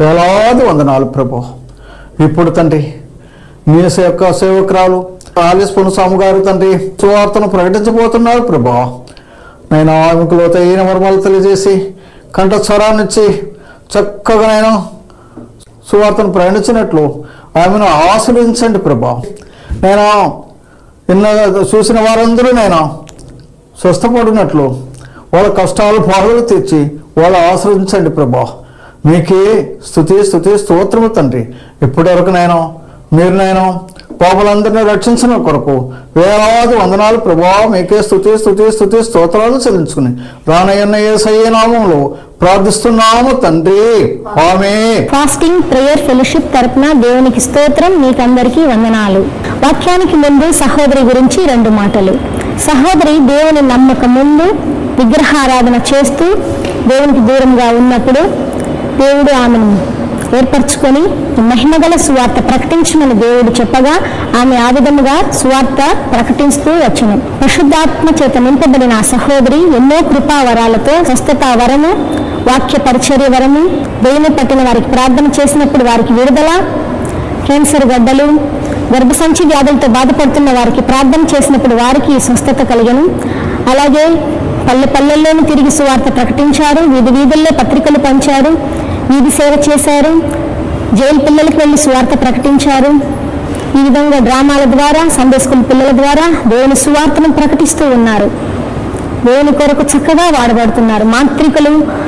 వేలాది వందనాలు ప్రభా. ఇప్పుడు తండ్రి మీ యొక్క సేవకురాలు ఆలిస్పను స్వామి గారు తండ్రి సువార్తను ప్రకటించబోతున్నారు ప్రభా. నేను ఆమెకు లోతైన మర్మాలు తెలియజేసి కంఠస్వరాన్నిచ్చి చక్కగా నేను సువార్తను ప్రయాణించినట్లు ఆమెను ఆశ్రయించండి ప్రభా. నేను నిన్న చూసిన వారందరూ నేను స్వస్థపడినట్లు వాళ్ళ కష్టాలు బాధలు తీర్చి వాళ్ళు ఆశ్రయించండి ప్రభా. మీకే స్థుతి స్థుతి స్తోత్రము తండ్రి. ఇప్పటివరకు నేను మీరు నేను పాపలందరినీ రక్షించిన కొరకు వేలాది వందనాలు ప్రభావం మీకే స్థుతి స్థుతి స్థుతి స్తోత్రాలు చెల్లించుకుని. రానయ్యన్న ఏసయ్య నామంలో ప్రార్థిస్తున్నాము తండ్రి. ఆమె ఫాస్టింగ్ ప్రేయర్ ఫెలోషిప్ తరపున దేవునికి స్తోత్రం మీకందరికీ వందనాలు. వాక్యానికి ముందు సహోదరి గురించి రెండు మాటలు. సహోదరి దేవుని నమ్మక ముందు విగ్రహారాధన చేస్తూ దేవునికి దూరంగా ఉన్నప్పుడు దేవుడు ఆమెను ఏర్పరచుకొని మహిమగల సువార్త ప్రకటించమని దేవుడు చెప్పగా ఆమె ఆ విధముగా సువార్త ప్రకటిస్తూ వచ్చను. పరిశుద్ధాత్మ చేత నింపబడిన ఆ సహోదరి ఎన్నో కృపావరాలతో స్వస్థత వరము వాక్య పరిచర్య వరము దేవుని పట్టిన వారికి ప్రార్థన చేసినప్పుడు వారికి విడుదల క్యాన్సర్ గడ్డలు గర్భసంచి వ్యాధులతో బాధపడుతున్న వారికి ప్రార్థన చేసినప్పుడు వారికి స్వస్థత కలిగను. అలాగే పల్లె పల్లెల్లోనూ తిరిగి సువార్త ప్రకటించారు వీధి వీధుల్లో పత్రికలు పంచారు వీధి సేవ చేశారు. జైలు పిల్లలకు వెళ్ళి సువార్త ప్రకటించారు. ఈ విధంగా డ్రామాల ద్వారా సందేశకుల పిల్లల ద్వారా దేవుని సువార్తను ప్రకటిస్తూ ఉన్నారు. దేవుని కొరకు చక్కగా వాడబడుతున్నారు. మాంత్రికులు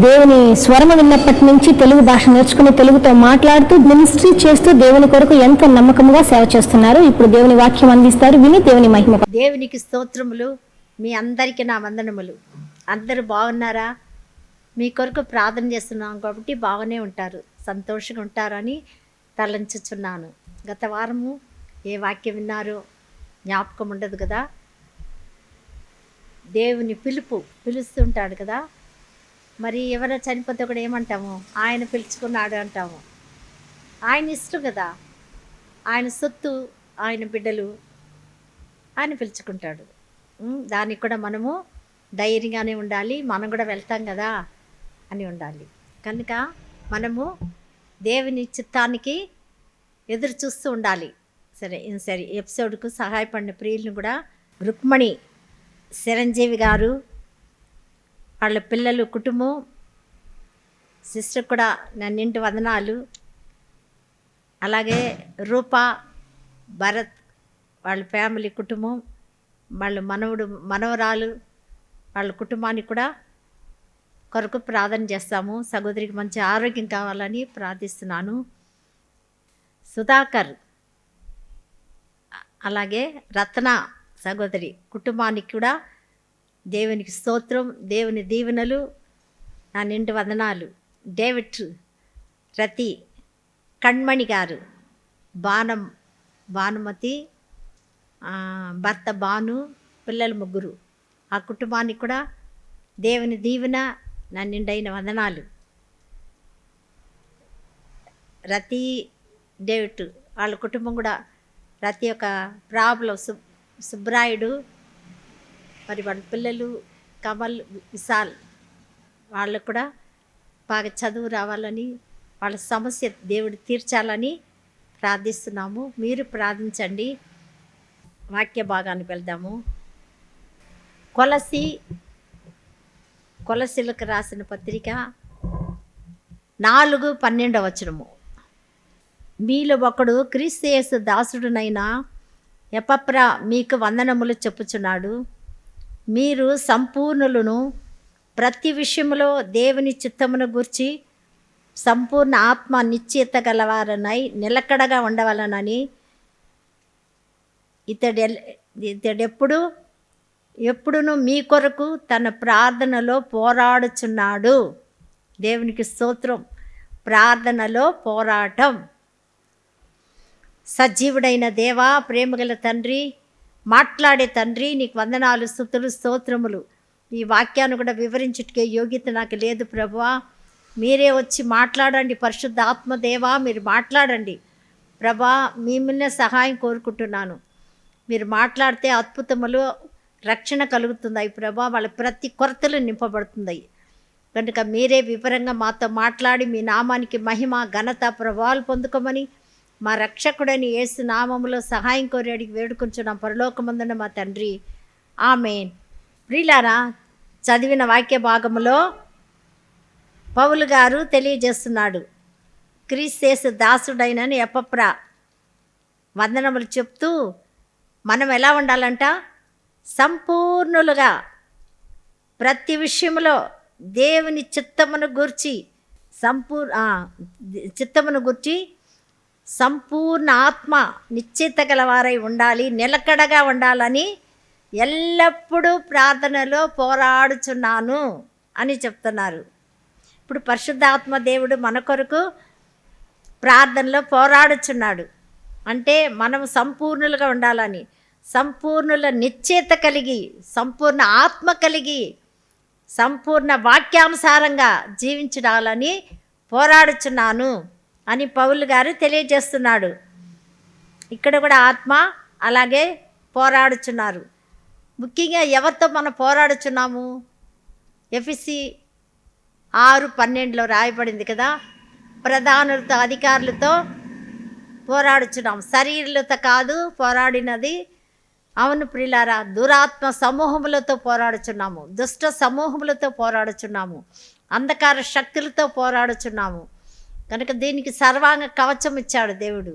దేవుని స్వరము విన్నప్పటి నుంచి తెలుగు భాష నేర్చుకుని తెలుగుతో మాట్లాడుతూ మినిస్ట్రీ చేస్తూ దేవుని కొరకు ఎంతో నమ్మకంగా సేవ చేస్తున్నారు. ఇప్పుడు దేవుని వాక్యం అందిస్తారు. విని దేవుని మహిమ దేవునికి స్తోత్రములు. మీ అందరికీ నా వందనములు. అందరూ బాగున్నారా? మీ కొరకు ప్రార్థన చేస్తున్నాం కాబట్టి బాగానే ఉంటారు. సంతోషంగా ఉంటారని తలంచుచున్నాను. గత వారము ఏ వాక్యం విన్నారో జ్ఞాపకం ఉండదు కదా? దేవుని పిలుపు పిలుస్తుంటాడు కదా? మరి ఎవరో చనిపోతే కూడా ఏమంటాము? ఆయన పిలుచుకున్నాడు అంటాము. ఆయన ఇష్టం కదా. ఆయన సొత్తు ఆయన బిడ్డలు ఆయన పిలుచుకుంటాడు. దానికి కూడా మనము ధైర్యంగానే ఉండాలి. మనం కూడా వెళ్తాం కదా అని ఉండాలి. కనుక మనము దేవుని చిత్తానికి ఎదురు చూస్తూ ఉండాలి. సరే సరే ఎపిసోడ్కు సహాయపడిన ప్రియులను కూడా రుక్మణి చిరంజీవి గారు వాళ్ళ పిల్లలు కుటుంబం సిస్టర్ కూడా నన్నింటి వందనాలు. అలాగే రూపా భరత్ వాళ్ళ ఫ్యామిలీ కుటుంబం వాళ్ళ మనవడు మనవరాలు వాళ్ళ కుటుంబానికి కూడా కొరకు ప్రార్థన చేస్తాము. సహోదరికి మంచి ఆరోగ్యం కావాలని ప్రార్థిస్తున్నాను. సుధాకర్ అలాగే రత్న సహోదరి కుటుంబానికి కూడా దేవునికి స్తోత్రం దేవుని దీవెనలు నా నిండు వందనాలు. డేవిడ్ రతి కణ్మణి గారు బాణం భానుమతి భర్త భాను పిల్లలు ముగ్గురు. ఆ కుటుంబానికి కూడా దేవుని దీవెన నా నిండైన వందనాలు. రతి డేవిడ్ వాళ్ళ కుటుంబం కూడా రతి యొక్క ప్రాబ్లం సు సుబ్రాయుడు మరి వాళ్ళ పిల్లలు కమల్ విశాల్ వాళ్ళకు కూడా బాగా చదువు రావాలని వాళ్ళ సమస్య దేవుడు తీర్చాలని ప్రార్థిస్తున్నాము. మీరు ప్రార్థించండి. వాక్య భాగానికి వెళ్దాము. కొలసి కొలసిలకు రాసిన పత్రిక నాలుగు పన్నెండవ వచనము. మీలో ఒకడు క్రీస్తు దాసుడునైన ఎపప్రా మీకు వందనములు చెప్పుచున్నాడు. మీరు సంపూర్ణులను ప్రతి విషయంలో దేవుని చిత్తమును గుర్చి సంపూర్ణ ఆత్మ నిశ్చిత గలవారనై నిలకడగా ఉండవలనని ఇతడు ఇతడెప్పుడు ఎప్పుడును మీ కొరకు తన ప్రార్థనలో పోరాడుచున్నాడు. దేవునికి స్తోత్రం. ప్రార్థనలో పోరాటం. సజీవుడైన దేవా ప్రేమగల తండ్రి మాట్లాడే తండ్రి నీకు వందనాలు స్థుతులు స్తోత్రములు. ఈ వాక్యాన్ని కూడా వివరించుటకే యోగ్యత నాకు లేదు ప్రభువా. మీరే వచ్చి మాట్లాడండి పరిశుద్ధ ఆత్మదేవా మీరు మాట్లాడండి. ప్రభా మిమ్మల్నే సహాయం కోరుకుంటున్నాను. మీరు మాట్లాడితే అద్భుతములు రక్షణ కలుగుతుంది ప్రభా. వాళ్ళ ప్రతి కొరతలు నింపబడుతున్నాయి. కనుక మీరే వివరంగా మాతో మాట్లాడి మీ నామానికి మహిమ ఘనత ప్రభావాలు పొందుకోమని మా రక్షకుడని యేసు నామములో సహాయం కోరి అడిగి వేడుకుంటున్నాం పరలోకమందున మా తండ్రి. ఆమెన్. ప్రిలారా చదివిన వాక్య భాగములో పౌలు గారు తెలియజేస్తున్నాడు. క్రీస్తేసు దాసుడైనని ఎప్పప్రా వందనములు చెప్తూ మనం ఎలా ఉండాలంట? సంపూర్ణులుగా ప్రతి విషయంలో దేవుని చిత్తమును గూర్చి సంపూర్ చిత్తమును గూర్చి సంపూర్ణ ఆత్మ నిశ్చిత గలవారై ఉండాలి నిలకడగా ఉండాలని ఎల్లప్పుడూ ప్రార్థనలో పోరాడుచున్నాను అని చెప్తున్నారు. ఇప్పుడు పరిశుద్ధాత్మ దేవుడు మన కొరకు ప్రార్థనలో పోరాడుచున్నాడు. అంటే మనం సంపూర్ణులుగా ఉండాలని సంపూర్ణుల నిశ్చేత కలిగి సంపూర్ణ ఆత్మ కలిగి సంపూర్ణ వాక్యానుసారంగా జీవించడాలని పోరాడుచున్నాను. అని పౌలు గారు తెలియజేస్తున్నాడు. ఇక్కడ కూడా ఆత్మ అలాగే పోరాడుచున్నారు. ముఖ్యంగా ఎవరితో మనం పోరాడుచున్నాము? ఎఫ్సి ఆరు పన్నెండులో రాయబడింది కదా? ప్రధానులతో అధికారులతో పోరాడుచున్నాం శరీరులతో కాదు పోరాడినది. అవును ప్రిలారా దురాత్మ సమూహములతో పోరాడుచున్నాము. దుష్ట సమూహములతో పోరాడుచున్నాము. అంధకార శక్తులతో పోరాడుచున్నాము. కనుక దీనికి సర్వాంగ కవచం ఇచ్చాడు దేవుడు?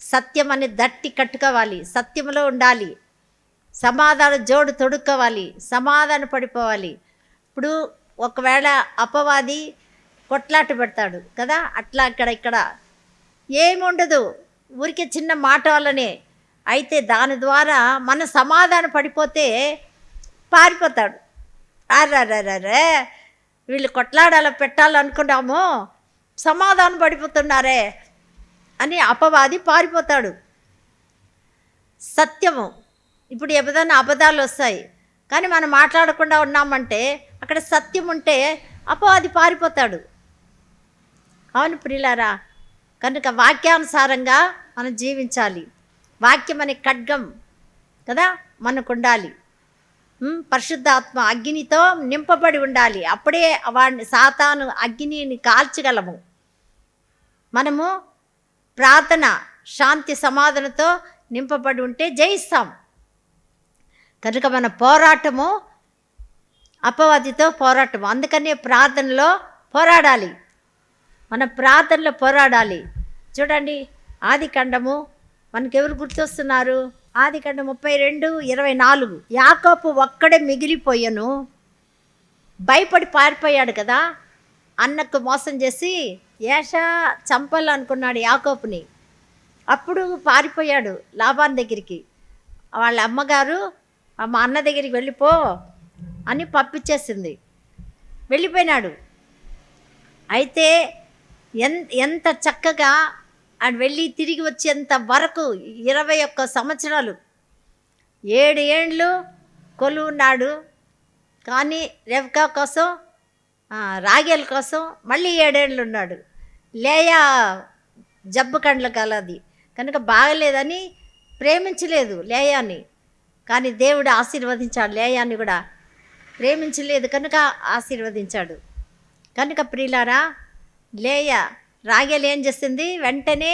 సత్యం అని దట్టి కట్టుకోవాలి సత్యంలో ఉండాలి. సమాధాన జోడు తొడుక్కోవాలి సమాధాన పడిపోవాలి. ఇప్పుడు ఒకవేళ అపవాది కొట్లాట పెడతాడు కదా అట్లా అక్కడ ఇక్కడ. ఏముండదు ఊరికే చిన్న మాట వల్లనే. అయితే దాని ద్వారా మన సమాధాన పడిపోతే పారిపోతాడు. అర్రర్రర్రే వీళ్ళు కొట్లాడాల పెట్టాలనుకున్నాము సమాధానం పడిపోతున్నారే అని అపవాది పారిపోతాడు. సత్యము. ఇప్పుడు ఏదైనా అబద్ధాలు వస్తాయి. కానీ మనం మాట్లాడకుండా ఉన్నామంటే అక్కడ సత్యం ఉంటే అపవాది పారిపోతాడు. అవును ప్రియులారా కనుక వాక్యానుసారంగా మనం జీవించాలి. వాక్యం అనే ఖడ్గం కదా మనకు ఉండాలి పరిశుద్ధాత్మ అగ్నితో నింపబడి ఉండాలి. అప్పుడే వాడిని సాతాను అగ్నిని కాల్చగలము. మనము ప్రార్థన శాంతి సమాధులతో నింపబడి ఉంటే జయిస్తాం. కనుక మన పోరాటము అపవాదితో పోరాటం అందుకనే ప్రార్థనలో పోరాడాలి. మన ప్రార్థనలో పోరాడాలి. చూడండి ఆది ఖండము మనకెవరు గుర్తొస్తున్నారు? ఆది ఖండం ముప్పై రెండు ఇరవై నాలుగు. యాకోపు ఒక్కడే మిగిలిపోయాను. భయపడి పారిపోయాడు కదా. అన్నకు మోసం చేసి ఏష చంపాలనుకున్నాడు యాకోపుని అప్పుడు పారిపోయాడు లాభాన్ దగ్గరికి. వాళ్ళ అమ్మగారు మా అన్న దగ్గరికి వెళ్ళిపో అని పంపించేసింది. వెళ్ళిపోయినాడు. అయితే ఎంత చక్కగా ఆయన వెళ్ళి తిరిగి వచ్చేంత వరకు ఇరవై ఒక్క సంవత్సరాలు. ఏడు ఏండ్లు కొలువున్నాడు కానీ రేవకా కోసం రాగేల కోసం మళ్ళీ ఏడేళ్ళు ఉన్నాడు. లేయా జబ్బు కండ్ల కలది కనుక బాగలేదని ప్రేమించలేదు లేయాని. కానీ దేవుడు ఆశీర్వదించాడు లేయాన్ని కూడా. ప్రేమించలేదు కనుక ఆశీర్వదించాడు. కనుక ప్రియులారా లేయ రాగేలు ఏం చేసింది వెంటనే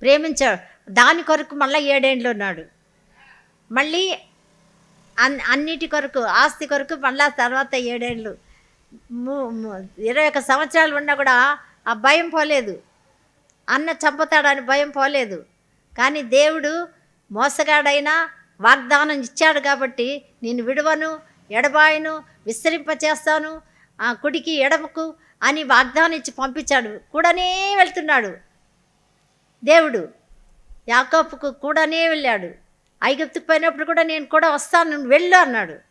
ప్రేమించాడు దాని కొరకు మళ్ళీ ఏడేండ్లు ఉన్నాడు. మళ్ళీ అన్ అన్నిటి కొరకు ఆస్తి కొరకు మళ్ళా తర్వాత ఏడేళ్ళు ఇరవై ఒక సంవత్సరాలు ఉన్నా కూడా ఆ భయం పోలేదు. అన్న చంపుతాడని భయం పోలేదు. కానీ దేవుడు మోసగాడైనా వాగ్దానం ఇచ్చాడు కాబట్టి నేను విడవను ఎడబాయను విస్తరింపచేస్తాను ఆ కుడికి ఎడమకు అని వాగ్దానం ఇచ్చి పంపించాడు. కూడానే వెళ్తున్నాడు. దేవుడు యాకోపుకు కూడానే వెళ్ళాడు. ఐగుప్తుకు పోయినప్పుడు కూడా నేను కూడా వస్తాను నువ్వు వెళ్ళు అన్నాడు.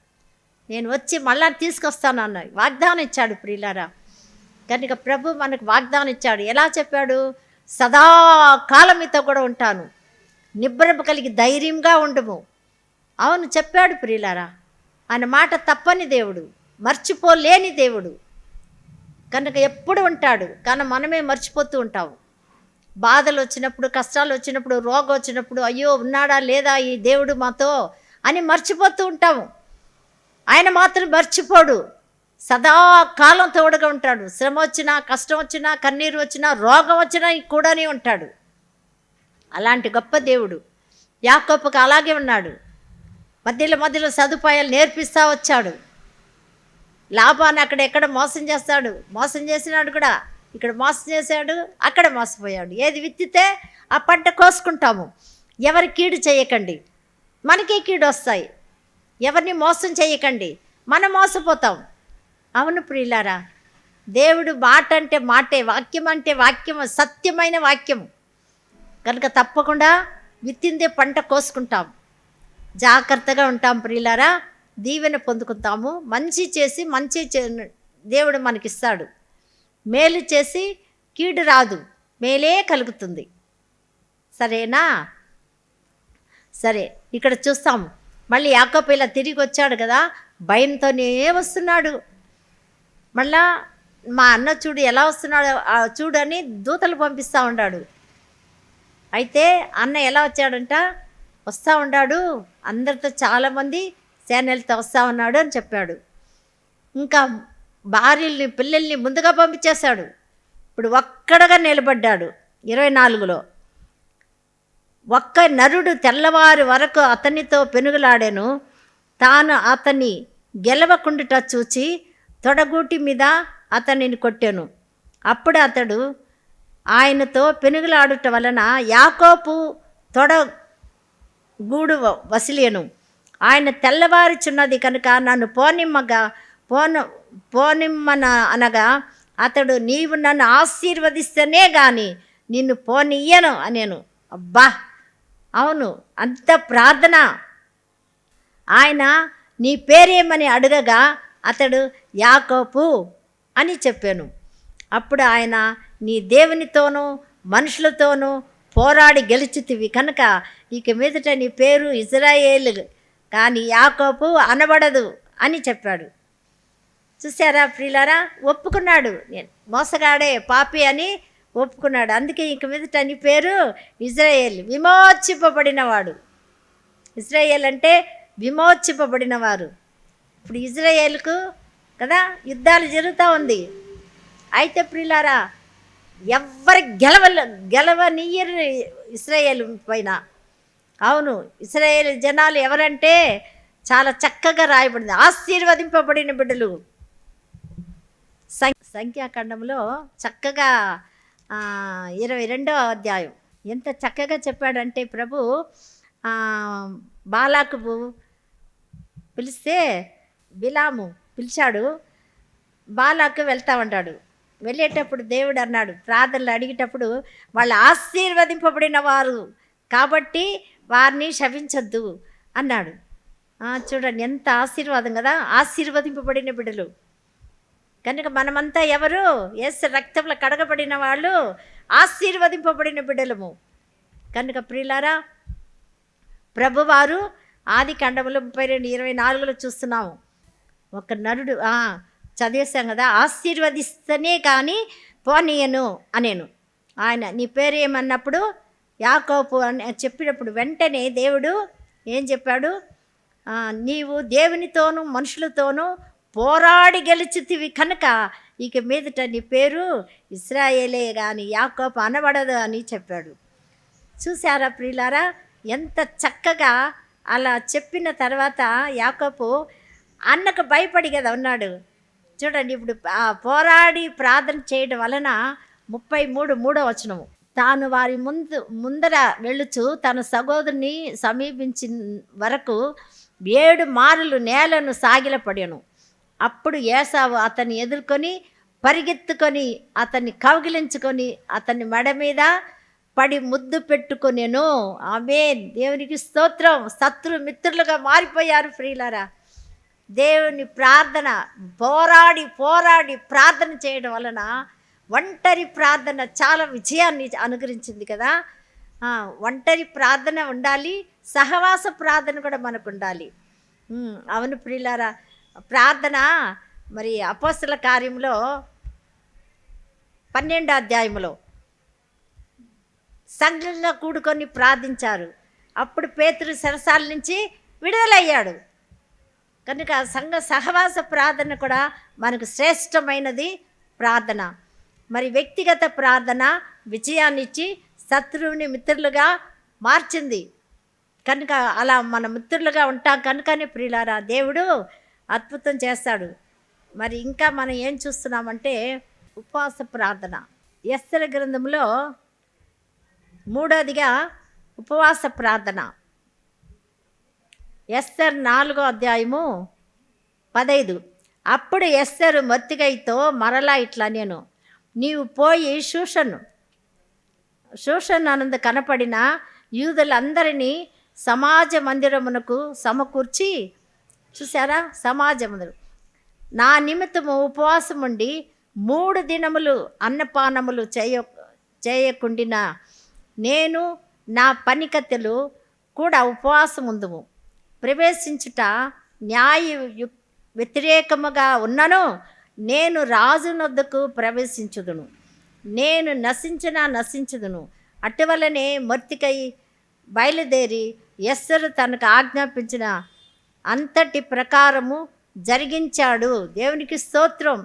నేను వచ్చి మళ్ళా తీసుకొస్తాను అన్నాడు. వాగ్దానం ఇచ్చాడు ప్రియులారా. కనుక ప్రభు మనకు వాగ్దానం ఇచ్చాడు. ఎలా చెప్పాడు? సదాకాలం మీతో కూడా ఉంటాను. నిబ్బరము కలిగి ధైర్యంగా ఉండము. అవును చెప్పాడు ప్రియులారా. ఆయన మాట తప్పని దేవుడు మర్చిపోలేని దేవుడు. కనుక ఎప్పుడు ఉంటాడు? కానీ మనమే మర్చిపోతూ ఉంటాము. బాధలు వచ్చినప్పుడు కష్టాలు వచ్చినప్పుడు రోగం వచ్చినప్పుడు అయ్యో ఉన్నాడా లేదా ఈ దేవుడు మాతో అని మర్చిపోతూ ఉంటాము. ఆయన మాత్రం మర్చిపోడు. సదాకాలం తోడుగా ఉంటాడు. శ్రమ వచ్చినా కష్టం వచ్చినా కన్నీరు వచ్చినా రోగం వచ్చినా కూడానే ఉంటాడు. అలాంటి గొప్ప దేవుడు యాకోపుకు అలాగే ఉన్నాడు. మధ్యలో మధ్యలో సదుపాయాలు నేర్పిస్తూ వచ్చాడు. లాభాన్ని అక్కడ ఎక్కడ మోసం చేస్తాడు? మోసం చేసినాడు కూడా. ఇక్కడ మోసం చేశాడు అక్కడ మోసపోయాడు. ఏది విత్తితే ఆ పంట కోసుకుంటాము. ఎవరి కీడు చేయకండి. మనకే కీడు వస్తాయి ఎవరిని మోసం చేయకండి. మనం మోసపోతాం. అవును ప్రియులారా దేవుడు మాట అంటే మాటే వాక్యం అంటే వాక్యం సత్యమైన వాక్యం కనుక తప్పకుండా విత్తిందే పంట కోసుకుంటాం. జాగ్రత్తగా ఉంటాం ప్రియులారా దీవెన పొందుకుంటాము. మంచి చేసి మంచి దేవుడు మనకిస్తాడు. మేలు చేసి కీడు రాదు మేలే కలుగుతుంది. సరేనా? సరే ఇక్కడ చూస్తాము. మళ్ళీ యాకప్ ఇలా తిరిగి వచ్చాడు కదా భయంతోనే వస్తున్నాడు. మళ్ళా మా అన్న చూడు ఎలా వస్తున్నాడు ఆ చూడు అని దూతలు పంపిస్తూ ఉన్నాడు అయితే అన్న ఎలా వచ్చాడంట వస్తూ ఉన్నాడు అందరితో చాలామంది సేనలతో వస్తూ ఉన్నాడు అని చెప్పాడు. ఇంకా భార్యల్ని పిల్లల్ని ముందుగా పంపించేశాడు. ఇప్పుడు ఒక్కడగా నిలబడ్డాడు. ఇరవై నాలుగులో. ఒక్క నరుడు తెల్లవారి వరకు అతనితో పెనుగులాడెను. తాను అతన్ని గెలవకుండుట చూచి తొడగూటి మీద అతనిని కొట్టాను. అప్పుడు అతడు ఆయనతో పెనుగులాడుట వలన యాకోపు తొడ గూడు వసిలేను. ఆయన తెల్లవారుచున్నది కనుక నన్ను పోనిమ్మగా పోను పోనిమ్మన అనగా అతడు నీవు నన్ను ఆశీర్వదిస్తేనే కానీ నిన్ను పోనియ్యను అనేను. అబ్బా! అవును అంత ప్రార్థన. ఆయన నీ పేరేమని అడగగా అతడు యాకోపు అని చెప్పాను. అప్పుడు ఆయన నీ దేవునితోనూ మనుషులతోనూ పోరాడి గెలుచుతివి కనుక ఇక మీదట నీ పేరు ఇజ్రాయేల్ కానీ యాకోపు అనబడదు అని చెప్పాడు. చూసారా ప్రియులారా? ఒప్పుకున్నాడు. నేను మోసగాడే పాపి అని ఒప్పుకున్నాడు. అందుకే ఇక మీదట నీ పేరు ఇజ్రాయేల్. విమోచింపబడినవాడు. ఇజ్రాయేల్ అంటే విమోచింపబడినవారు. ఇప్పుడు ఇజ్రాయేల్కు కదా యుద్ధాలు జరుగుతూ ఉంది. అయితే ప్రిలారా ఎవ్వరి గెలవ గెలవనీయరు ఇస్రాయేల్ పైన. అవును ఇస్రాయేల్ జనాలు ఎవరంటే చాలా చక్కగా రాయబడింది. ఆశీర్వదింపబడిన బిడ్డలు. సం- సంఖ్యాఖండంలో చక్కగా ఇరవై రెండవ అధ్యాయం. ఎంత చక్కగా చెప్పాడంటే ప్రభు బాలాకు పిలిస్తే బిలాము పిలిచాడు బాలాకు వెళ్తా ఉంటాడు వెళ్ళేటప్పుడు దేవుడు అన్నాడు ప్రార్థనలు అడిగేటప్పుడు వాళ్ళు ఆశీర్వదింపబడిన వారు కాబట్టి వారిని శవించొద్దు అన్నాడు. చూడండి ఎంత ఆశీర్వాదం కదా ఆశీర్వదింపబడిన బిడ్డలు. కనుక మనమంతా ఎవరు? ఎస్ రక్తంలో కడగబడిన వాళ్ళు ఆశీర్వదింపబడిన బిడ్డలము. కనుక ప్రియులారా ప్రభువారు ఆది ఖండములో ముప్పై రెండు ఇరవై నాలుగులో చూస్తున్నాము. ఒక నరుడు చదివేశాం కదా ఆశీర్వదిస్తేనే కానీ పోనీయను అనేను. ఆయన నీ పేరు ఏమన్నప్పుడు యాకోపు అని చెప్పినప్పుడు వెంటనే దేవుడు ఏం చెప్పాడు? నీవు దేవునితోనూ మనుషులతోనూ పోరాడి గెలిచితివి కనుక ఇక మీదట నీ పేరు ఇస్రాయేలే కానీ యాకోపు అనబడదు అని చెప్పాడు. చూసారా ప్రియులారా? ఎంత చక్కగా అలా చెప్పిన తర్వాత యాకోపు అన్నకు భయపడి కదా ఉన్నాడు. చూడండి ఇప్పుడు పోరాడి ప్రార్థన చేయడం వలన ముప్పై మూడు మూడో వచనము. తాను వారి ముందు ముందర వెళ్ళుచు తన సహోదరుని సమీపించిన వరకు ఏడు మారులు నేలను సాగిలపడాను. అప్పుడు ఏసావు అతన్ని ఎదుర్కొని పరిగెత్తుకొని అతన్ని కౌగిలించుకొని అతన్ని మెడ మీద పడి ముద్దు పెట్టుకొనేను. ఆమె దేవునికి స్తోత్రం. శత్రు మిత్రులుగా మారిపోయారు ఫ్రీలారా దేవుని ప్రార్థన పోరాడి పోరాడి ప్రార్థన చేయడం వలన ఒంటరి ప్రార్థన చాలా విజయాన్ని అనుగ్రహించింది కదా. ఒంటరి ప్రార్థన ఉండాలి సహవాస ప్రార్థన కూడా మనకు ఉండాలి. అవును ప్రియులారా. ప్రార్థన? మరి అపోస్తుల కార్యంలో పన్నెండో అధ్యాయంలో సంఘంలో కూడుకొని ప్రార్థించారు. అప్పుడు పేతురు సరసాల నుంచి విడుదలయ్యాడు. కనుక సంఘ సహవాస ప్రార్థన కూడా మనకు శ్రేష్టమైనది ప్రార్థన. మరి వ్యక్తిగత ప్రార్థన విజయాన్నిచ్చి శత్రువుని మిత్రులుగా మార్చింది. కనుక అలా మన మిత్రులుగా ఉంటాం కనుకనే ప్రియులారా దేవుడు అద్భుతం చేస్తాడు. మరి ఇంకా మనం ఏం చూస్తున్నామంటే ఉపవాస ప్రార్థన. ఎస్తర గ్రంథంలో మూడోదిగా ఉపవాస ప్రార్థన. ఎస్తర్ నాలుగో అధ్యాయము పదైదు. అప్పుడు ఎస్తరు మత్తిగైతో మరలా ఇట్లా నేను నీవు పోయి శూషను షూషన్ ఆనంద కనపడిన యూదులందరినీ సమాజ మందిరమునకు సమకూర్చి చూసారా సమాజములు. నా నిమిత్తము ఉపవాసం ఉండి మూడు దినములు అన్నపానములు చేయ చేయకుండిన నేను నా పనికత్తెలు కూడా ఉపవాసం ఉందుము ప్రవేశించుట న్యాయ వ్యతిరేకముగా ఉన్నను నేను రాజునొద్దకు ప్రవేశించుదును. నేను నశించిన నశించుదును. అటువలనే మర్తికై బయలుదేరి ఎస్సరు తనకు ఆజ్ఞాపించిన అంతటి ప్రకారము జరిగించాడు. దేవునికి స్తోత్రం.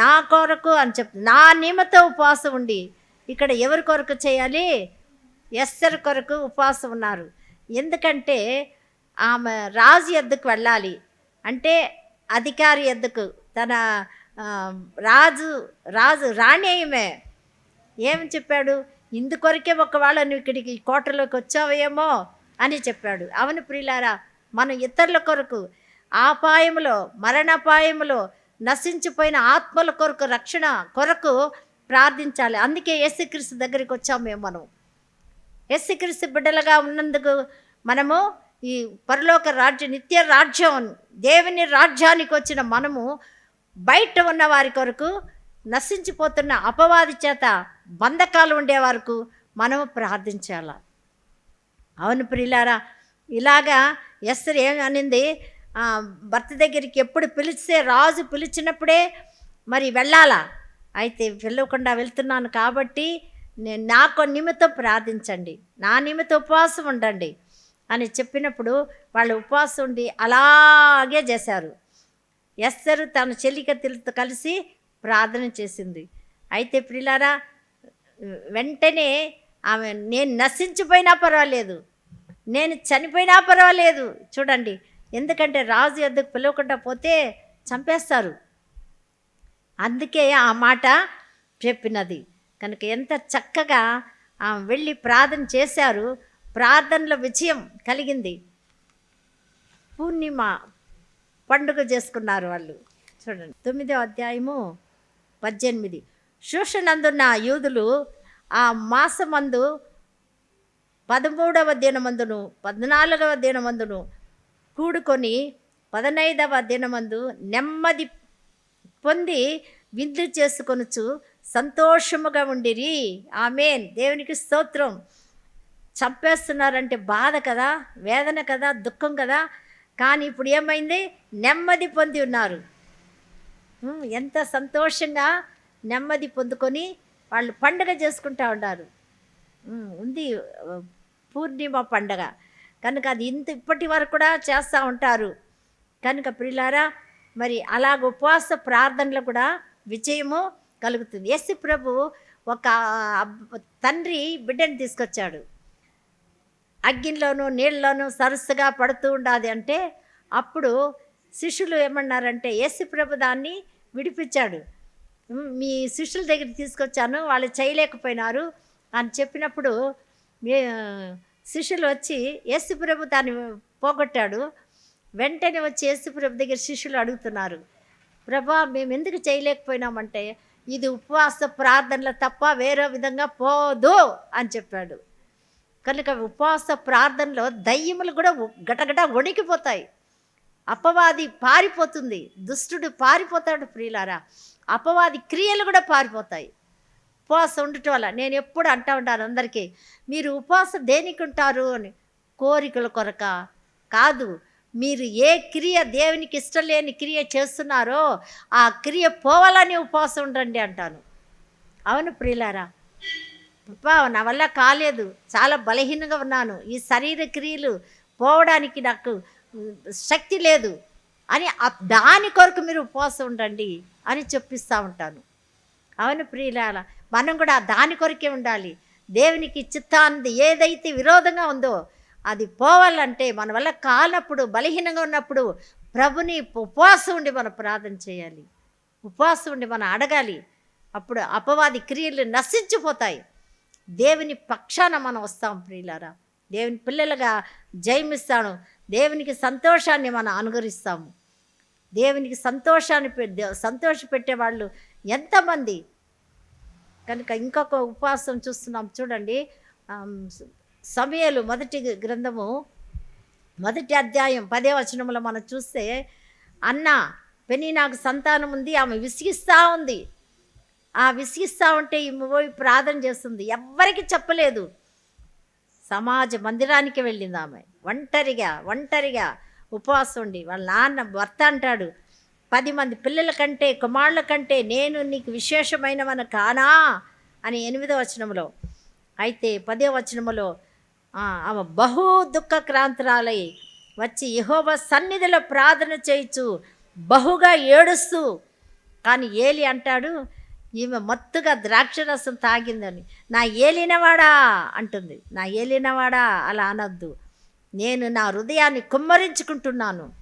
నా కొరకు అని చెప్ నా నిమిత్త ఉపవాసం ఉండి ఇక్కడ ఎవరి కొరకు చేయాలి? ఎస్సర్ కొరకు ఉపవాసం ఉన్నారు. ఎందుకంటే ఆమె రాజు ఎద్దుకు వెళ్ళాలి. అంటే అధికారి ఎద్దుకు తన రాజు రాజు రాణేయమే ఏమి చెప్పాడు? ఇందుకొరకే ఒకవేళ నువ్వు ఇక్కడికి కోటలోకి వచ్చావేమో అని చెప్పాడు. అవును ప్రియులారా మనం ఇతరుల కొరకు ఆపాయములో మరణాపాయములో నశించిపోయిన ఆత్మల కొరకు రక్షణ కొరకు ప్రార్థించాలి. అందుకే యేసుక్రీస్తు దగ్గరికి వచ్చాం మేము మనం యేసుక్రీస్తు బిడ్డలుగా ఉన్నందుకు మనము ఈ పరలోక రాజ్య నిత్య రాజ్యం దేవుని రాజ్యానికి వచ్చిన మనము బయట ఉన్న వారి కొరకు నశించిపోతున్న అపవాది చేత బంధకాలు ఉండే వరకు మనము ప్రార్థించాల? అవును ప్రిలారా ఇలాగా ఎస్తర్ ఏం అనింది? భర్త దగ్గరికి ఎప్పుడు పిలిస్తే రాజు పిలిచినప్పుడే మరి వెళ్ళాలా? అయితే వెళ్ళకుండా వెళ్తున్నాను కాబట్టి నేను నాకు నిమిత్తం ప్రార్థించండి. నా నిమిత్తం ఉపవాసం ఉండండి అని చెప్పినప్పుడు వాళ్ళు ఉపవాసం ఉండి అలాగే చేశారు. ఎస్తరు తన చెల్లికత్తెలతో కలిసి ప్రార్థన చేసింది. అయితే ప్రిలారా వెంటనే ఆమె నేను నశించిపోయినా పర్వాలేదు. నేను చనిపోయినా పర్వాలేదు. చూడండి. ఎందుకంటే రాజు ఎద్దుకు పిలవకుండా పోతే చంపేస్తారు. అందుకే ఆ మాట చెప్పినది. కనుక ఎంత చక్కగా ఆమె వెళ్ళి ప్రార్థన చేశారు. ప్రార్థనలో విజయం కలిగింది. పూర్ణిమ పండుగ చేసుకున్నారు వాళ్ళు. చూడండి. తొమ్మిదో అధ్యాయము పద్దెనిమిది. శోషనందున్న యూదులు ఆ మాసమందు పదమూడవ దినమందును పద్నాలుగవ దినమందును కూడుకొని పదనైదవ దినమందు నెమ్మది పొంది విందు చేసుకొనుచు సంతోషముగా ఉండిరి. ఆమెన్. దేవునికి స్తోత్రం. చంపేస్తున్నారంటే బాధ కదా వేదన కదా దుఃఖం కదా. కానీ ఇప్పుడు ఏమైంది? నెమ్మది పొంది ఉన్నారు. ఎంత సంతోషంగా నెమ్మది పొందుకొని వాళ్ళు పండుగ చేసుకుంటా ఉన్నారు. ఉంది పూర్ణిమ పండగ. కనుక అది ఇంత ఇప్పటి వరకు కూడా చేస్తూ ఉంటారు. కనుక ప్రిలారా మరి అలాగ ఉపవాస ప్రార్థనలు కూడా విజయము కలుగుతుంది. ఎస్సు ప్రభు ఒక తండ్రి బిడ్డని తీసుకొచ్చాడు. అగ్గిలోనూ నీళ్ళలోనూ సరస్సుగా పడుతూ ఉండాలి అంటే అప్పుడు శిష్యులు ఏమన్నారంటే యేసు ప్రభు దాన్ని విడిపించాడు. మీ శిష్యుల దగ్గర తీసుకొచ్చాను వాళ్ళు చేయలేకపోయినారు అని చెప్పినప్పుడు మీ శిష్యులు వచ్చి యేసుప్రభు దాన్ని పోగొట్టాడు. వెంటనే వచ్చి యేసుప్రభు దగ్గర శిష్యులు అడుగుతున్నారు ప్రభా మేము ఎందుకు చేయలేకపోయినామంటే ఇది ఉపవాస ప్రార్థనలు తప్ప వేరే విధంగా పోదు అని చెప్పాడు. కనుక ఉపవాస ప్రార్థనలో దయ్యములు కూడా గటగట వణికిపోతాయి. అపవాది పారిపోతుంది దుష్టుడు పారిపోతాడు ప్రియులారా. అపవాది క్రియలు కూడా పారిపోతాయి. ఉపవాసం ఉండటం వల్ల నేను ఎప్పుడు అంటా ఉంటాను అందరికీ మీరు ఉపవాసం దేనికి ఉంటారు అని. కోరికల కొరక కాదు మీరు ఏ క్రియ దేవునికి ఇష్టం లేని క్రియ చేస్తున్నారో ఆ క్రియ పోవాలని ఉపవాసం ఉండండి అంటాను. అవును ప్రియులారా? అబ్బా నా వల్ల కాలేదు. చాలా బలహీనంగా ఉన్నాను. ఈ శరీర క్రియలు పోవడానికి నాకు శక్తి లేదు అని దాని కొరకు మీరు ఉపవాసం ఉండండి అని చెప్పిస్తూ ఉంటాను. అవును ప్రియులారా? మనం కూడా దాని కొరకే ఉండాలి. దేవునికి చిత్తాన్ని ఏదైతే విరోధంగా ఉందో అది పోవాలంటే మన వల్ల కానప్పుడు బలహీనంగా ఉన్నప్పుడు ప్రభుని ఉపవాసం ఉండి మనం ప్రార్థన చేయాలి. ఉపవాసం ఉండి మనం అడగాలి. అప్పుడు అపవాది క్రియలు నశించిపోతాయి. దేవుని పక్షాన మనం వస్తాం ప్రియులారా. దేవుని పిల్లలుగా జయమిస్తాను. దేవునికి సంతోషాన్ని మనం అనుగరిస్తాము. దేవునికి సంతోషాన్ని పె- సంతోష ఎంతమంది? కనుక ఇంకొక ఉపవాసం చూస్తున్నాం. చూడండి. సమయలు మొదటి గ్రంథము మొదటి అధ్యాయం పదే వచనంలో మనం చూస్తే అన్న పెని నాకు సంతానం ఉంది ఆమె విసిగిస్తూ ఉంది. ఆ విసిగిస్తూ ఉంటే ఈమె పోయి ప్రార్థన చేస్తుంది. ఎవ్వరికి చెప్పలేదు. సమాజ మందిరానికి వెళ్ళింది ఆమె. ఒంటరిగా ఒంటరిగా ఉపవాసం ఉండి వాళ్ళ నాన్న భర్త అంటాడు పది మంది పిల్లల కంటే కుమారుల కంటే నేను నీకు విశేషమైనవన కానా? అని ఎనిమిదో వచనంలో అయితే పదే వచనములో ఆమె బహు దుఃఖక్రాంతురాలై వచ్చి యహోవ సన్నిధిలో ప్రార్థన చేయొచ్చు బహుగా ఏడుస్తూ కానీ ఏలి అంటాడు ఈమె మత్తుగా ద్రాక్షరసం తాగిందని. నా ఏలినవాడా? అంటుంది. నా ఏలినవాడా? అలా అనొద్దు. నేను నా హృదయాన్ని కుమ్మరించుకుంటున్నాను.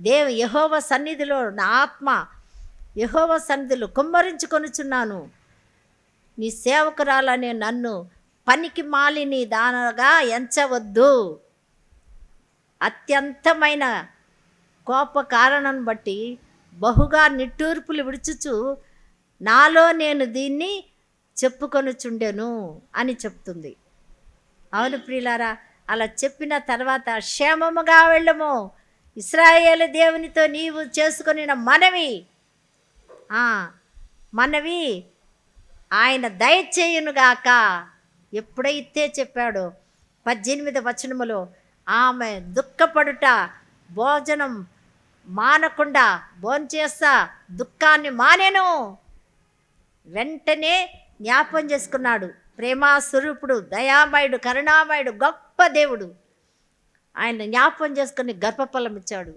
దేవ యహోవ సన్నిధిలో నా ఆత్మ యహోవ సన్నిధిలో కుమ్మరించుకొనుచున్నాను. నీ సేవకురాలనే నన్ను పనికి మాలిని దానగా ఎంచవద్దు. అత్యంతమైన కోప కారణం బట్టి బహుగా నిట్టూర్పులు విడుచుచు నాలో నేను దీన్ని చెప్పుకొనుచుండెను అని చెప్తుంది. అవును ప్రియులారా అలా చెప్పిన తర్వాత క్షేమముగా వెళ్ళము. ఇస్రాయేల్ దేవునితో నీవు చేసుకుని మనవి. మనవి ఆయన దయచేయునుగాక ఎప్పుడైతే చెప్పాడో పద్దెనిమిది వచనములో ఆమె దుఃఖపడుట భోజనం మానకుండా భోంచేస్తా దుఃఖాన్ని మానేను. వెంటనే జ్ఞాపం చేసుకున్నాడు ప్రేమాస్వరూపుడు దయామయుడు కరుణామయుడు గొప్ప దేవుడు. ఆయన జ్ఞాపకం చేసుకుని గర్భఫలం ఇచ్చాడు.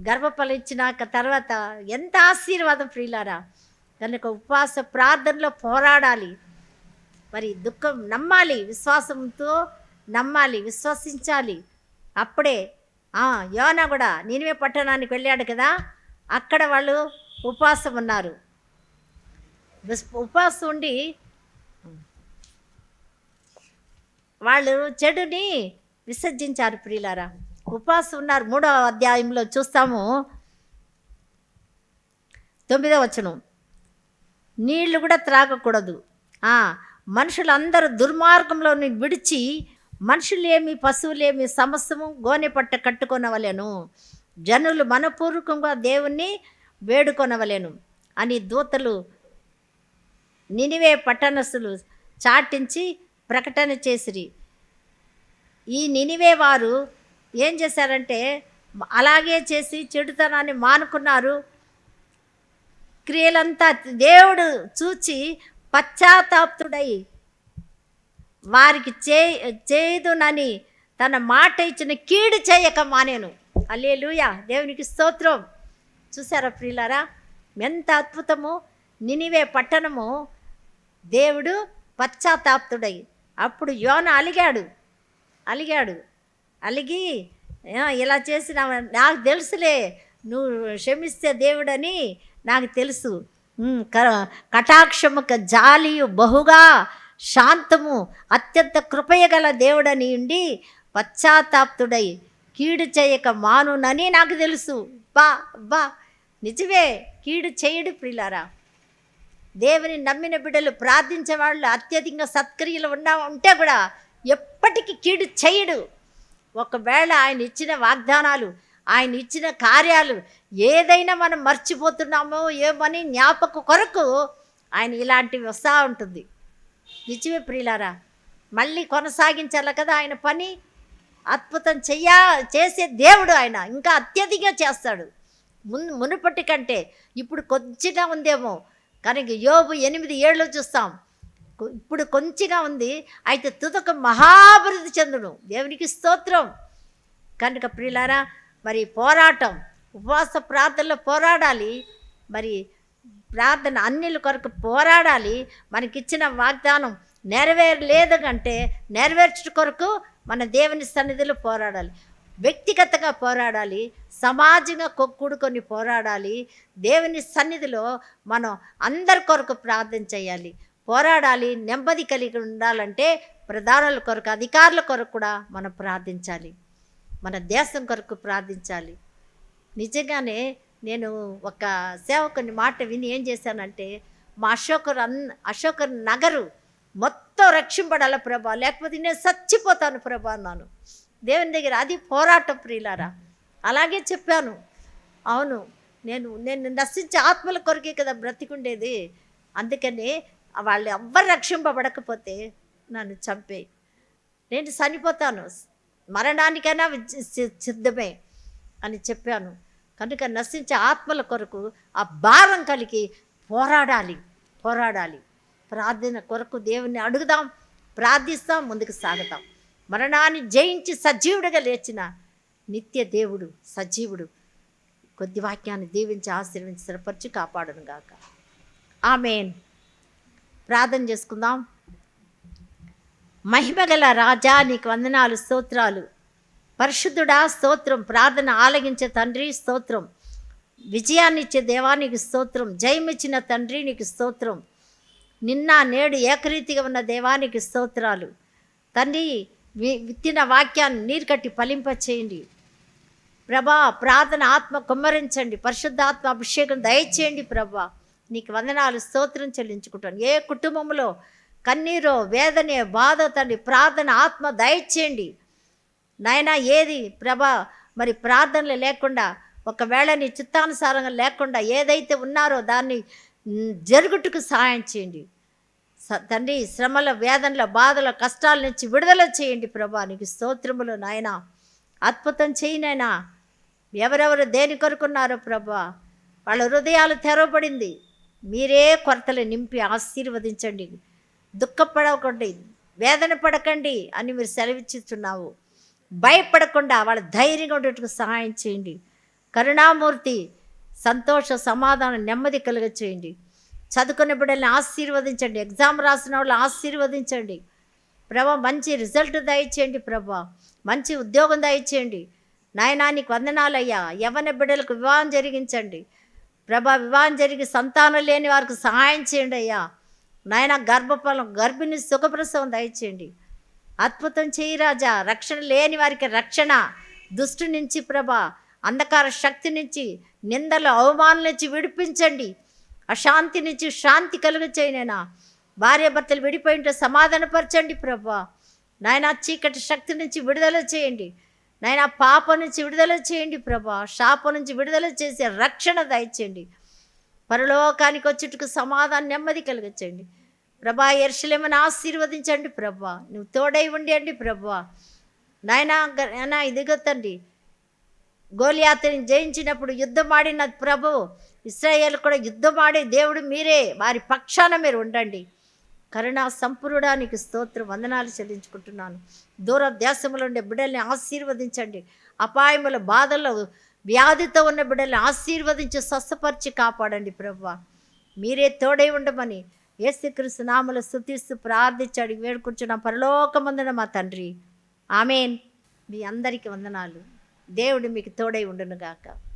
గర్భఫలం ఇచ్చినాక తర్వాత ఎంత ఆశీర్వాదం ప్రియులారా? కనుక ఉపవాస ప్రార్థనలో పోరాడాలి. మరి దుఃఖం నమ్మాలి విశ్వాసంతో నమ్మాలి విశ్వసించాలి. అప్పుడే ఆ, యోనా కూడా నేనే పట్టణానికి వెళ్ళాడు కదా? అక్కడ వాళ్ళు ఉపవాసం ఉన్నారు. ఉపవాసం ఉండి వాళ్ళు చెడుని విసర్జించారు ప్రియులారా. ఉపాసం ఉన్నారు మూడవ అధ్యాయంలో చూస్తాము. తొమ్మిదవ వచనం. నీళ్ళు కూడా త్రాగకూడదు. మనుషులందరూ దుర్మార్గంలో విడిచి మనుషులేమి పశువులేమి సమస్తము గోనె పట్ట కట్టుకొనవలెను. జనులు మనపూర్వకంగా దేవుణ్ణి వేడుకొనవలెను అని దూతలు నినివే పట్టణస్థులు చాటించి ప్రకటన చేసిరి. ఈ నినివే వారు ఏం చేశారంటే అలాగే చేసి చెడుతనాన్ని మానుకున్నారు. క్రియలంతా దేవుడు చూచి పశ్చాత్తాప్తుడై వారికి చే చేయదునని తన మాట ఇచ్చిన కీడు చేయక మానేను. అల్లేలుయా దేవునికి స్తోత్రం. చూసారా ప్రియులారా? ఎంత అద్భుతము! నినివే పట్టణము దేవుడు పశ్చాత్తాప్తుడై. అప్పుడు యోన అలిగాడు. అలిగాడు. అలిగి ఇలా చేసిన నాకు తెలుసులే నువ్వు క్షమిస్తే దేవుడని నాకు తెలుసు. క కటాక్షముక జాలియు బహుగా శాంతము అత్యంత కృపయగల దేవుడని ఉండి పశ్చాత్తాప్తుడై కీడు చేయక మానునని నాకు తెలుసు. బా బా. నిజమే కీడు చేయడు ప్రిలారా దేవుని నమ్మిన బిడ్డలు ప్రార్థించే వాళ్ళు అత్యధికంగా సత్క్రియలు ఉన్నా ఉంటే కూడా ఎప్పటికీ కీడు చేయడు. ఒకవేళ ఆయన ఇచ్చిన వాగ్దానాలు ఆయన ఇచ్చిన కార్యాలు ఏదైనా మనం మర్చిపోతున్నామో ఏమని జ్ఞాపక కొరకు ఆయన ఇలాంటివి వస్తూ ఉంటుంది. నిజమే ప్రియులారా? మళ్ళీ కొనసాగించాలి కదా ఆయన పని? అద్భుతం చెయ్యా చేసే దేవుడు ఆయన. ఇంకా అత్యధికంగా చేస్తాడు. మున్ మునుపటి కంటే ఇప్పుడు కొంచెంగా ఉందేమో. కనుక యోబు ఎనిమిది ఏళ్ళు చూస్తాం. ఇప్పుడు కొంచెంగా ఉంది. అయితే తుదక మహాభివృద్ధి చెందును. దేవునికి స్తోత్రం. కనుక ప్రియులారా మరి పోరాటం ఉపవాస ప్రార్థనలో పోరాడాలి. మరి ప్రార్థన అన్నిల కొరకు పోరాడాలి. మనకిచ్చిన వాగ్దానం నెరవేరలేదు కంటే నెరవేర్చడం కొరకు మన దేవుని సన్నిధిలో పోరాడాలి. వ్యక్తిగతంగా పోరాడాలి. సమాజంగా కొక్కుడుకొని కూడుకొని పోరాడాలి. దేవుని సన్నిధిలో మనం అందరి కొరకు ప్రార్థన చేయాలి. పోరాడాలి నెమ్మది కలిగి ఉండాలంటే ప్రధానుల కొరకు అధికారుల కొరకు కూడా మనం ప్రార్థించాలి. మన దేశం కొరకు ప్రార్థించాలి. నిజంగానే నేను ఒక సేవకుని మాట విని ఏం చేశానంటే మా అశోకర్ అన్ అశోకర్ నగరు మొత్తం రక్షింపడాల ప్రభా లేకపోతే నేను చచ్చిపోతాను ప్రభా అన్నాను. దేవుని దగ్గర అది పోరాటం ప్రియులారా. అలాగే చెప్పాను. అవును నేను నేను నశించే ఆత్మల కొరకే కదా బ్రతికుండేది. అందుకని వాళ్ళు ఎవ్వరు రక్షింపబడకపోతే నన్ను చంపే. నేను చనిపోతాను. మరణానికైనా సిద్ధమే అని చెప్పాను. కనుక నశించే ఆత్మల కొరకు ఆ భారం కలిగి పోరాడాలి పోరాడాలి. ప్రార్థన కొరకు దేవుని అడుగుదాం ప్రార్థిస్తాం ముందుకు సాగుతాం. మరణాన్ని జయించి సజీవుడిగా లేచిన నిత్య దేవుడు సజీవుడు కొద్ది వాక్యాన్ని దీవించి ఆశీర్వించి స్థిరపరిచి కాపాడును గాక. ఆమెన్. ప్రార్థన చేసుకుందాం. మహిమగల రాజా నీకు వందనాలు స్తోత్రాలు. పరిశుద్ధుడా స్తోత్రం. ప్రార్థన ఆలగించే తండ్రి స్తోత్రం. విజయాన్నిచ్చే దేవానికి స్తోత్రం. జయమిచ్చిన తండ్రి నీకు స్తోత్రం. నిన్న నేడు ఏకరీతిగా ఉన్న దేవానికి స్తోత్రాలు. తండ్రి వి- విత్తిన వాక్యాన్ని నీరు కట్టి ఫలింపచేయండి. ప్రభా ప్రార్థన ఆత్మ కుమ్మరించండి. పరిశుద్ధాత్మ అభిషేకం దయచేయండి ప్రభా. నీకు వందనాలు స్తోత్రం చెల్లించుకుంటాను ఏ కుటుంబంలో కన్నీరో వేదనే బాధ తండ్రి ప్రార్థన ఆత్మ దయచేయండి. నాయనా ఏది ప్రభా మరి ప్రార్థనలు లేకుండా ఒకవేళ నీ చిత్తానుసారంగా లేకుండా ఏదైతే ఉన్నారో దాన్ని జరుగుటకు సహాయం చేయండి. స- తండ్రి శ్రమల వేదనల బాధల కష్టాల నుంచి విడుదల చేయండి ప్రభా. నీకు స్తోత్రములు నాయన. అద్భుతం చేయి ఎవరెవరు దేని కొరకున్నారో ప్రభా. వాళ్ళ హృదయాలు తెరవబడింది. మీరే కొరతలు నింపి ఆశీర్వదించండి. దుఃఖపడకండి వేదన పడకండి అని మీరు సెలవిచ్చిస్తున్నావు. భయపడకుండా వాళ్ళ ధైర్యంగా ఉండేట్టుకు సహాయం చేయండి. కరుణామూర్తి సంతోష సమాధానం నెమ్మది కలుగ చేయండి చదువుకున్న బిడ్డల్ని ఆశీర్వదించండి. ఎగ్జామ్ రాసిన వాళ్ళు ఆశీర్వదించండి. ప్రభా మంచి రిజల్ట్ దయచేయండి ప్రభా. మంచి ఉద్యోగం దయచేయండి నాయనా నీకు వందనాలయ్యా. యవన బిడ్డలకు వివాహం జరిగించండి. ప్రభా వివాహం జరిగి సంతానం లేని వారికి సహాయం చేయండి అయ్యా. నాయన గర్భఫలం గర్భిణి సుఖప్రసవం దయచేయండి. అద్భుతం చేయి రాజా. రక్షణ లేని వారికి రక్షణ. దుష్టు నుంచి ప్రభా అంధకార శక్తి నుంచి నిందలు అవమానం నుంచి విడిపించండి. అశాంతి నుంచి శాంతి కలుగ చేయనైనా భార్యాభర్తలు విడిపోయింటే సమాధానపరచండి ప్రభా. నాయన చీకటి శక్తి నుంచి విడుదల చేయండి. నాయన పాప నుంచి విడుదల చేయండి ప్రభా. శాప నుంచి విడుదల చేసే రక్షణ దయచేయండి. పరలోకానికి వచ్చేట్టుకు సమాధానం నెమ్మది కలిగించండి. ప్రభా ఎర్షలేమని ఆశీర్వదించండి ప్రభా. నువ్వు తోడై ఉండండి ప్రభా. నాయన గ- ఇదిగో తండ్రి. గోలియాతని జయించినప్పుడు యుద్ధం ఆడిన ప్రభు ఇస్రాయేల్ కూడా యుద్ధం ఆడే దేవుడు మీరే. వారి పక్షాన మీరు ఉండండి. కరుణా సంపూర్ణానికి స్తోత్రం వందనాలు చెల్లించుకుంటున్నాను. దూరదేశంలో ఉండే బిడ్డల్ని ఆశీర్వదించండి. అపాయముల బాధల్లో వ్యాధితో ఉన్న బిడ్డల్ని ఆశీర్వదించి స్వస్థపరిచి కాపాడండి ప్రభు మీరే తోడై ఉండమని ఏసుకృష్ణ నామలు స్థుతిస్తూ ప్రార్థించాడు. వేడుకుంటున్న పరలోకమందున మా తండ్రి. ఆమెన్. మీ అందరికీ వందనాలు. దేవుడు మీకు తోడై ఉండునుగాక.